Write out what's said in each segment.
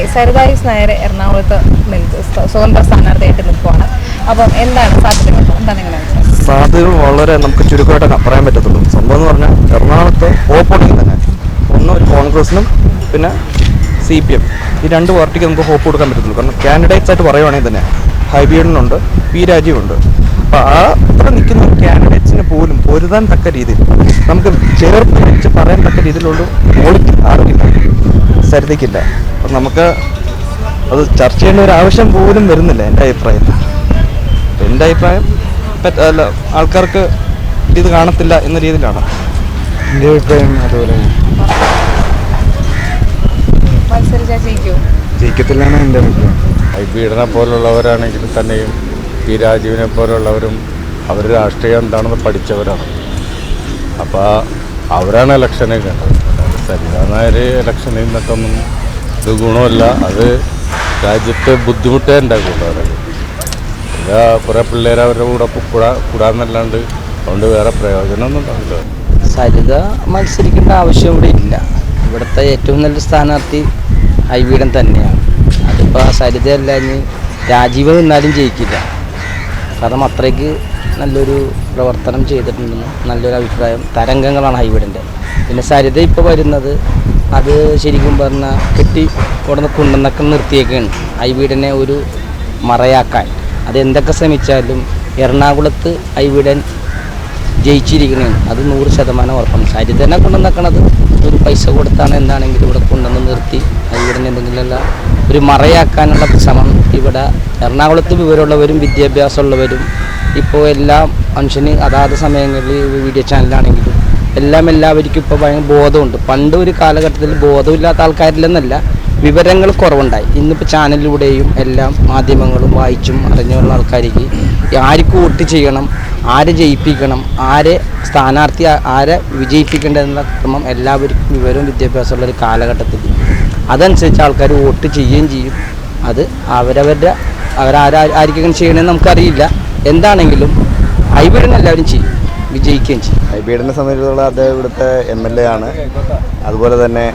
Okay സരിതായുസ് Nair എറണാകുളത്ത് സ്വതന്ത്ര സ്ഥാനാർത്ഥിയായിട്ട് നിൽക്കുവാണ്. അപ്പം എന്താണ് സാധ്യതകൾ വളരെ നമുക്ക് ചുരുക്കമായിട്ട് പറയാൻ പറ്റത്തുള്ളൂ. സംഭവം എന്ന് പറഞ്ഞാൽ എറണാകുളത്ത് ഓപ്പോണിങ് തന്നെ ഒന്ന് ഒരു കോൺഗ്രസിനും പിന്നെ സി പി എം. ഈ രണ്ട് പാർട്ടിക്ക് നമുക്ക് ഹോപ്പ് കൊടുക്കാൻ പറ്റത്തുള്ളൂ. കാരണം കാൻഡിഡേറ്റ്സ് ആയിട്ട് പറയുവാണെങ്കിൽ തന്നെ ഹൈബിയഡനുണ്ട് പി രാജീവുണ്ട്. അപ്പോൾ ആ അത്ര നിൽക്കുന്ന കാൻഡിഡേറ്റ്സിന് പോലും പൊരുതാൻ തക്ക രീതിയിൽ നമുക്ക് ചേർത്ത് വെച്ച് പറയാൻ തക്ക രീതിയിലുള്ള ക്വാളിറ്റി ആർക്കില്ല. സരിതയ്ക്കില്ല അപ്പം നമുക്ക് അത് ചർച്ച ചെയ്യേണ്ട ഒരു ആവശ്യം പോലും വരുന്നില്ല എന്റെ അഭിപ്രായം. എന്റെ അഭിപ്രായം പറ്റ- അല്ല ആൾക്കാർക്ക് ഇത് കാണത്തില്ല എന്ന രീതിയിലാണ്. എന്റെ അഭിപ്രായം അതുപോലെ ജയിക്കത്തില്ലാണ് എന്റെ അഭിപ്രായം. ഐ പീഡനെ പോലുള്ളവരാണെങ്കിൽ തന്നെയും പി രാജീവിനെ പോലുള്ളവരും അവർ രാഷ്ട്രീയം എന്താണെന്ന് പഠിച്ചവരാണ്. അപ്പോൾ അവരാണ് ഇലക്ഷനെ കണ്ടത്. സരിതാ ഇലക്ഷൻ ഇലക്ഷനിൽ ഒന്നും ഇത് ഗുണമല്ല അത് രാജ്യത്തെ ബുദ്ധിമുട്ടേ ഉണ്ടാക്കുള്ളൂ അവരൊക്കെ ഇതാ കുറേ പിള്ളേർ അവരുടെ കൂടെ കൂടാ കൂടാന്നല്ലാണ്ട് അതുകൊണ്ട് വേറെ പ്രയോജനമൊന്നും ഉണ്ടാവില്ല. സരിത മത്സരിക്കേണ്ട ആവശ്യം ഇവിടെ ഇല്ല. ഇവിടുത്തെ ഏറ്റവും നല്ല സ്ഥാനാർത്ഥി ഐവീടൻ തന്നെയാണ്. അതിപ്പോൾ സരിതയല്ല ഇനി രാജീവ് നിന്നാലും ജയിക്കില്ല. കാരണം അത്രയ്ക്ക് നല്ലൊരു പ്രവർത്തനം ചെയ്തിട്ടുണ്ടെന്ന് നല്ലൊരു അഭിപ്രായം തരംഗങ്ങളാണ് ഹൈവീടിന്റെ. പിന്നെ സരിത ഇപ്പോൾ വരുന്നത് അത് ശരിക്കും പറഞ്ഞാൽ കെട്ടി ഉടനെ കുണ്ടെന്നൊക്കെ നിർത്തിയേക്കാണ്. ഐവീടനെ ഒരു മറയാക്കാൻ. അത് എന്തൊക്കെ ശ്രമിച്ചാലും എറണാകുളത്ത് ഐവീടൻ ജയിച്ചിരിക്കണേ അത് നൂറ് ശതമാനം ഉറപ്പാണ്. സരിതനെ കൊണ്ടുവന്നേക്കണത് ഒരു പൈസ കൊടുത്താണ് എന്താണെങ്കിലും ഇവിടെ കൊണ്ടുവന്ന് നിർത്തി ഇവിടെ എന്തെങ്കിലുമല്ല ഒരു മറയാക്കാനുള്ള ശ്രമം ഇവിടെ എറണാകുളത്ത് വിവരമുള്ളവരും വിദ്യാഭ്യാസമുള്ളവരും ഇപ്പോൾ എല്ലാ മനുഷ്യന് അതാത് സമയങ്ങളിൽ വീഡിയോ ചാനലാണെങ്കിലും എല്ലാം എല്ലാവർക്കും ഇപ്പോൾ ഭയങ്കര ബോധമുണ്ട്. പണ്ട് ഒരു കാലഘട്ടത്തിൽ ബോധമില്ലാത്ത ആൾക്കാരില്ലെന്നല്ല വിവരങ്ങൾ കുറവുണ്ടായി. ഇന്നിപ്പോൾ ചാനലിലൂടെയും എല്ലാം മാധ്യമങ്ങളും വായിച്ചും അറിഞ്ഞുള്ള ആൾക്കാർക്ക് ആർക്ക് വോട്ട് ചെയ്യണം ആരെ ജയിപ്പിക്കണം ആരെ സ്ഥാനാർത്ഥി ആരെ വിജയിപ്പിക്കേണ്ടതെന്നുള്ള ക്രമം എല്ലാവർക്കും വിവരവും വിദ്യാഭ്യാസമുള്ള ഒരു കാലഘട്ടത്തിൽ. അതനുസരിച്ച് ആൾക്കാർ വോട്ട് ചെയ്യുകയും ചെയ്യും. അത് അവരവരുടെ അവരാരായിരിക്കും ചെയ്യണമെന്ന് നമുക്കറിയില്ല. എന്താണെങ്കിലും ഹൈബ്രിഡിന് എല്ലാവരും ചെയ്യും. വിജയിക്കുകയും ചെയ്യും. ഹൈബ്രിഡിനെ സംബന്ധിച്ചിടത്തോളം അദ്ദേഹം ഇവിടുത്തെ എം എൽ എ ആണ്. അതുപോലെ തന്നെ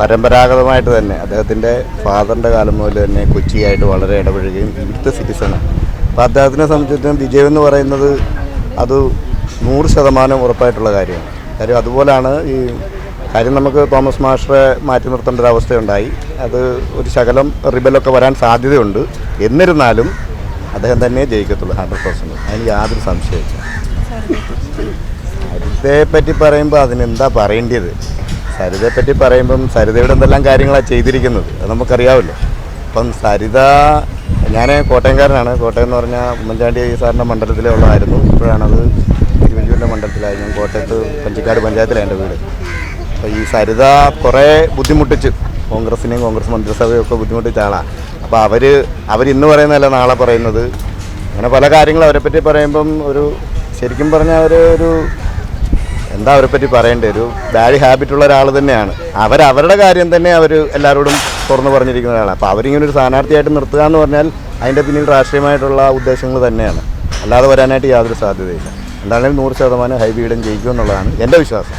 പരമ്പരാഗതമായിട്ട് തന്നെ അദ്ദേഹത്തിന്റെ ഫാദറിന്റെ കാലം മുതൽ തന്നെ കൊച്ചിയായിട്ട് വളരെ ഇടപഴകുകയും ഇവിടുത്തെ സിറ്റിസണാണ് അപ്പോൾ അദ്ദേഹത്തിനെ സംബന്ധിച്ചിടത്തോളം വിജയം എന്ന് പറയുന്നത് അത് നൂറ് ശതമാനം ഉറപ്പായിട്ടുള്ള കാര്യമാണ്. കാര്യം അതുപോലാണ് ഈ കാര്യം നമുക്ക് തോമസ് മാഷറെ മാറ്റി നിർത്തേണ്ട ഒരു അവസ്ഥയുണ്ടായി. അത് ഒരു ശകലം റിബലൊക്കെ വരാൻ സാധ്യതയുണ്ട്. എന്നിരുന്നാലും അദ്ദേഹം തന്നെ ജയിക്കത്തുള്ളൂ ഹൺഡ്രഡ് പെർസെന്റ് അതിന് യാതൊരു സംശയമില്ല സരിതയെ പറ്റി പറയുമ്പോൾ അതിനെന്താ പറയേണ്ടത് സരിതയെ പറ്റി പറയുമ്പം സരിതയുടെ എന്തെല്ലാം കാര്യങ്ങളാണ് ചെയ്തിരിക്കുന്നത്? അത് നമുക്കറിയാമല്ലോ അപ്പം സരിത ഞാൻ കോട്ടയംകാരനാണ്. കോട്ടയം എന്ന് പറഞ്ഞാൽ ഉമ്മൻചാണ്ടി സാറിന്റെ മണ്ഡലത്തിലേ ഉള്ളതായിരുന്നു. ഇപ്പോഴാണത് തിരുവഞ്ചൂരിന്റെ മണ്ഡലത്തിലായിരുന്നു കോട്ടയത്ത് പഞ്ചിക്കാട് പഞ്ചായത്തിലാണ് എന്റെ വീട്. ഈ സരിത കുറേ ബുദ്ധിമുട്ടിച്ച് കോൺഗ്രസിനെയും കോൺഗ്രസ് മന്ത്രിസഭയും ഒക്കെ ബുദ്ധിമുട്ടിച്ച ആളാണ് അപ്പോൾ അവർ ഇന്ന് പറയുന്നതല്ല നാളെ പറയുന്നത്. അങ്ങനെ പല കാര്യങ്ങളും അവരെ പറ്റി പറയുമ്പം ഒരു ശരിക്കും പറഞ്ഞാൽ അവർ ഒരു എന്താ അവരെ പറ്റി പറയേണ്ടത് ഒരു ബാഡ് ഹാബിറ്റ് ഉള്ള ഒരാൾ തന്നെയാണ്. അവർ അവരുടെ കാര്യം തന്നെ അവർ എല്ലാവരോടും തുറന്നു പറഞ്ഞിരിക്കുന്ന ഒരാളാണ് അപ്പോൾ അവരിങ്ങനെ ഒരു സ്ഥാനാർത്ഥിയായിട്ട് നിർത്തുക എന്ന് പറഞ്ഞാൽ അതിന്റെ പിന്നിൽ രാഷ്ട്രീയമായിട്ടുള്ള ഉദ്ദേശങ്ങൾ തന്നെയാണ്. അല്ലാതെ വരാനായിട്ട് യാതൊരു സാധ്യതയില്ല. എന്താണെങ്കിലും നൂറ് ശതമാനം ഹൈബീഡൻ ജയിക്കും എന്നുള്ളതാണ് എന്റെ വിശ്വാസം.